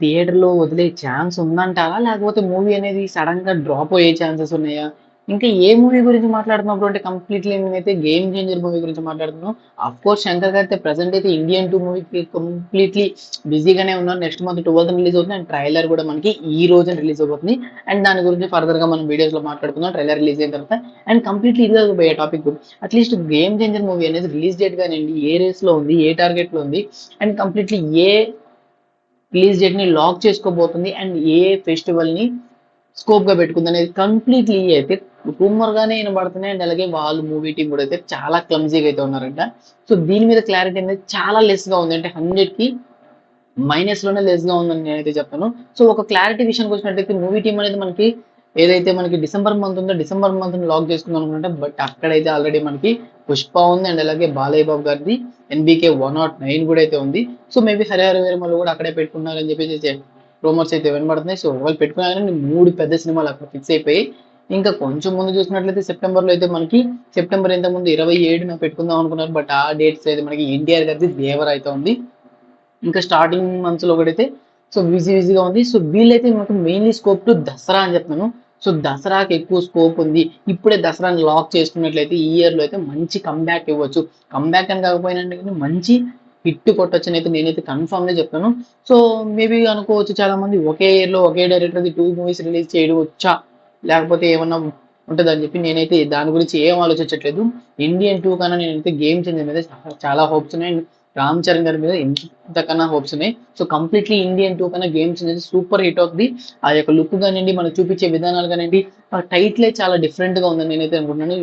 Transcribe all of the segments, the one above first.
థియేటర్‌లో వదిలే ఛాన్స్ ఉందంటారా? లేకపోతే మూవీ అనేది సడెన్‌గా డ్రాప్ అయ్యే ఛాన్సెస్ ఉన్నాయా? ఇంకా ఏ మూవీ గురించి మాట్లాడుతున్నాం అంటే కంప్లీట్‌లీ నేనైతే 'గేమ్ చేంజర్' మూవీ గురించి మాట్లాడుతున్నాను. ఆఫ్‌కోర్స్ 'శంకర్' గారైతే ప్రెజెంట్ అయితే 'ఇండియన్ టూ మూవీకి కంప్లీట్‌లీ బిజీగానే ఉన్నారు. నెక్స్ట్ మంత్ 12థ్ రిలీజ్ అవుతుంది. అండ్ ట్రైలర్ కూడా మనకి ఈ రోజున రిలీజ్ అవుతుంది అండ్ దాని గురించి ఫర్దర్‌గా మనం వీడియోస్‌లో మాట్లాడుకుందాం. ట్రైలర్ రిలీజ్ అయిన తర్వాత. అండ్ కంప్లీట్‌లీ ఇది పోయే topic. At least 'game changer' movie అనేది రిలీజ్ డేట్ కానివ్వండి ఏ రేస్‌లో ఉంది, ఏ టార్గెట్‌లో ఉంది, అండ్ కంప్లీట్‌లీ ఏ రిలీజ్ డేట్‌ని లాక్ చేసుకోబోతుంది అండ్ ఏ ఫెస్టివల్‌ని స్కోప్‌గా పెట్టుకుంది అనేది కంప్లీట్‌లీ అయితే రూమర్‌గానే వినబడుతున్నాయి. అండ్ అలాగే వాళ్ళు మూవీ టీం కూడా అయితే చాలా క్లమ్జీగా అయితే ఉన్నారంట. సో దీని మీద క్లారిటీ అనేది చాలా లెస్‌గా ఉంది. అంటే 100కి మైనస్‌లోనే లెస్‌గా ఉందని నేనైతే చెప్తాను. సో ఒక క్లారిటీ విషయానికి వచ్చినట్టయితే మూవీ టీం అనేది మనకి ఏదైతే మనకి డిసెంబర్ మంత్ ఉందో డిసెంబర్ మంత్ లాక్ చేసుకుందాం అనుకుంటే బట్ అక్కడైతే ఆల్రెడీ మనకి 'పుష్ప' ఉంది. అండ్ అలాగే బాలయ్య బాబు గారిది 'ఎన్‌బీకే 109' కూడా అయితే ఉంది. సో మేబీ 'హరిహర వీరమల్లు' కూడా అక్కడే పెట్టుకున్నారని చెప్పేసి రూమర్స్ అయితే వినబడుతున్నాయి. సో వాళ్ళు పెట్టుకున్నారని మూడు పెద్ద సినిమాలు అక్కడ ఫిక్స్ అయిపోయాయి. ఇంకా కొంచెం ముందు చూసినట్లయితే సెప్టెంబర్‌లో అయితే మనకి సెప్టెంబర్ ఇంతకముంది ఇరవై ఏడున పెట్టుకుందాం అనుకున్నారు. బట్ ఆ డేట్స్ అయితే మనకి ఎన్టీఆర్ గారిది దేవర్ అయితే ఉంది. ఇంకా స్టార్టింగ్ మంత్స్‌లో ఒకటైతే సో బిజీ బిజీగా ఉంది. సో వీళ్ళైతే మనకు మెయిన్‌లీ స్కోప్ టు దసరా అని చెప్తున్నాను. సో దసరాకి ఎక్కువ స్కోప్ ఉంది. ఇప్పుడే దసరాని లాక్ చేసుకున్నట్లయితే ఈ ఇయర్‌లో అయితే మంచి కంబ్యాక్ ఇవ్వచ్చు. కంబ్యాక్ అని కాకపోయినా మంచి హిట్ కొట్టొచ్చని అయితే నేనైతే కన్ఫర్మ్‌గా చెప్తాను. సో మేబీ అనుకోవచ్చు చాలామంది ఒకే ఇయర్‌లో ఒకే డైరెక్టర్‌ది టూ మూవీస్ రిలీజ్ చేయవచ్చా? లేకపోతే ఏమన్నా ఉంటుందని చెప్పి నేనైతే దాని గురించి ఏం ఆలోచించట్లేదు. 'ఇండియన్ టూ కన్నా నేనైతే 'గేమ్ చేంజర్' మీద చాలా హోప్స్ ఉన్నాయి. రామ్ చరణ్ గారి మీద ఎంతకన్నా హోప్స్ ఉన్నాయి. సో కంప్లీట్‌లీ 'ఇండియన్ టూ కన్నా గేమ్స్ అనేది సూపర్ హిట్ అవుతుంది ఆ యొక్క లుక్ కానివ్వండి మనం చూపించే విధానాలు కానివ్వండి ఆ టైటిలే చాలా డిఫరెంట్‌గా ఉందని నేనైతే అనుకుంటున్నాను.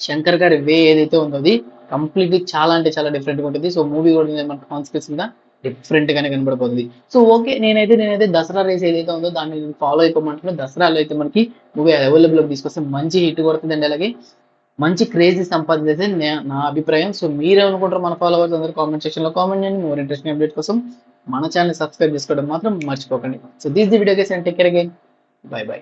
శంకర్ గారి వే ఏదైతే ఉందో అది కంప్లీట్‌లీ చాలా అంటే చాలా డిఫరెంట్‌గా ఉంటుంది. సో మూవీ కూడా మనకు డిఫరెంట్ డిఫరెంట్‌గానే కనబడిపోతుంది సో ఓకే నేనైతే నేనైతే దసరా రేస్ ఏదైతే ఉందో దాన్ని ఫాలో అయిపోమంటున్నాను. దసరాలో అయితే మనకి మూవీ అవైలబుల్ తీసుకొస్తే మంచి హిట్ కొడుతుంది. అండి అలాగే మంచి క్రేజ్ సంపాదించేది నా అభిప్రాయం. సో మీరేమనుకుంటారు మన ఫాలోవర్స్ అందరూ కామెంట్ సెక్షన్‌లో కామెంట్ చేయండి. మోర్ ఇంట్రెస్టింగ్ అప్డేట్ కోసం మన ఛానల్ సబ్స్క్రైబ్ చేసుకోవడం మాత్రం మర్చిపోకండి. So this the video case and take care again. Bye bye.